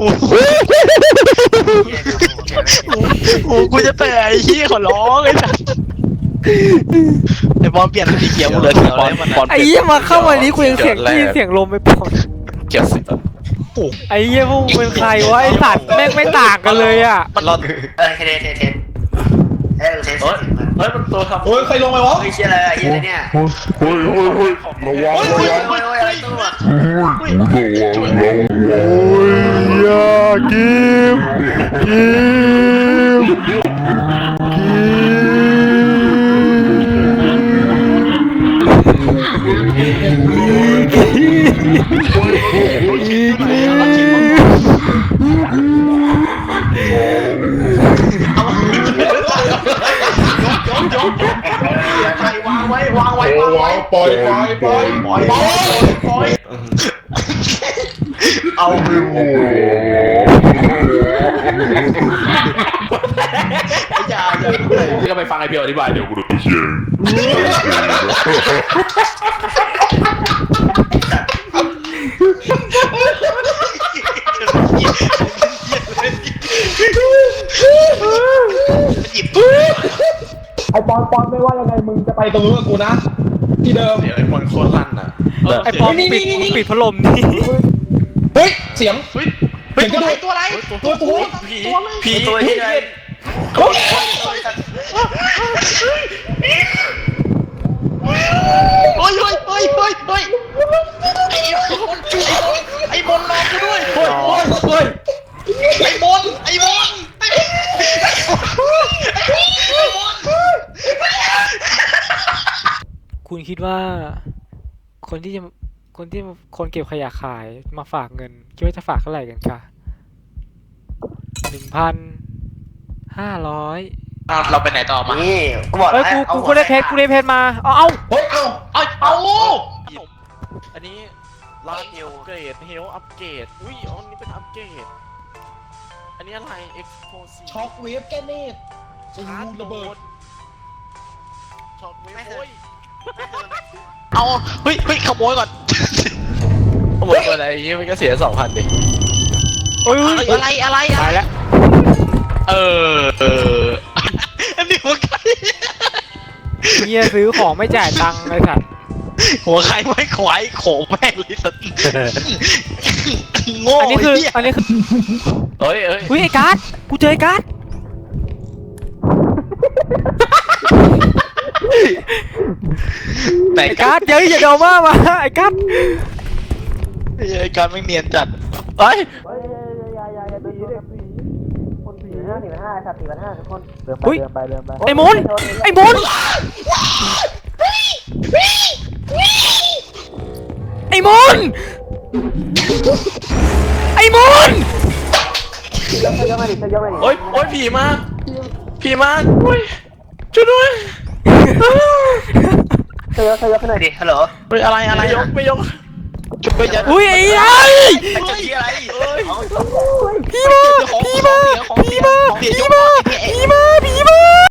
โอ้โหโอ้โหกูจะเตะไอ้ขี้ยขอร้องไอ้สัสไอ้บอลเปลี่ยนเป็นสีเขียวกูเหลือเขียวเลยมันบอลอะไอ้เหี้ยมาเข้ามานี้กูยังเสียงขี้เสียงลมไม่พอเกี่ยวสิบไอ้เหี้ยพวกมึงเป็นใครวะไอ้สัตว์แม่งไม่ต่างกันเลยอะมันรอดเออเทเทเทเออเทเทเฮ้ยเฮ้ยมันตัวทำโอ้ยใครลงไปวะเฮ้ยเชี่ยอะไรอะเหี้ยอะไรเนี่ย เฮ้ยเฮ้ยเฮ้ยระวังโอ้ยระโอ้วัยงโอ้ยโอ้ยอะไรตัวระวังระวัง กิมกิมกิมใครวางไว้วางไว้โอ้วางไว้ยปล่อยปล่อยปล่อยปล่อยปล่อยเอา อย่าอย่าก็ไปฟังไอเพียวอธิบายเดี๋ยวกูดูหยิบไอปอนปอนไม่ว่ายังไงมึงจะไปตรงนู้นกับกูนะ ที่เดิม เดี๋ยวไอ้บอลโคตรลั่นอะไอ้ปอมปิดปิดพัดลมนี่เฮ้ย เสียง เฮ้ย เสียงกระโดดตัวอะไรตัวตัวผีผีตัวที่ไหนโอ้ยโอ้ยโอ้ยโอ้ยโอ้ยไอ้บอลไอ้บอลรอกูด้วยโอ้ยโอ้ยโอ้ยไอ้บอลไอ้บอลไอ้บอลคุณคิดว่าคนที่จะ คนที่คนเก็บขยะขายมาฝากเงิน คิดว่าจะฝากเท่าไหร่กันคะหนึ่งพันห้าร้อยเราไปไหนต่อมานี่กูบอกเอ้ยกูกูกูได้เพชรกูได้เพชรมาเอาเอาเฮ้ยเอ้าเอาเอาอันนี้ร้านเฮลเกรดเฮลอัปเกรดอุ้ยอันนี้เป็นอัปเกรดอันนี้อะไรเอ็กซ์โพซีช็อกเวฟแกเนตโอ้โหระเบิดช็อตเวฟโอ้ย เอาเฮ้ยเฮ้ยขโมยก่อนขโมยตัวอะไรยี่มันก็เสียสองพันดิโอ้ยอุ๊ยอะไรอะไรอะตายไรแล้วเออเอออันนี้หัวใครเฮียซื้อของไม่จ่ายตังค์ไอ้สัตว์หัวใครไม่ขวายโขงแม่งเลยสัตว์โง่อันนี้คือเหี้ยอันนี้คือเฮ้ยเฮ้ย อุ้ยไอ้การ์ดกูเจอไอ้การ์ด ไหนไอ้กัการ์ดเฮ้ยอย่าเดามามาไอ้การ์ดไอ้การไม่เนียนจัดเฮ้ยอุ้ยไอ้มนไอ้มนไอ้มนไอ้มนโอ้ยโอ้ยผีมาผีมาโอ้ยช่วยด้วย ดิฮัลโหล เฮ้ยอะไรอะไรไม่ยกไม่ยกช่วยยันอุ้ยไอ้ไอ้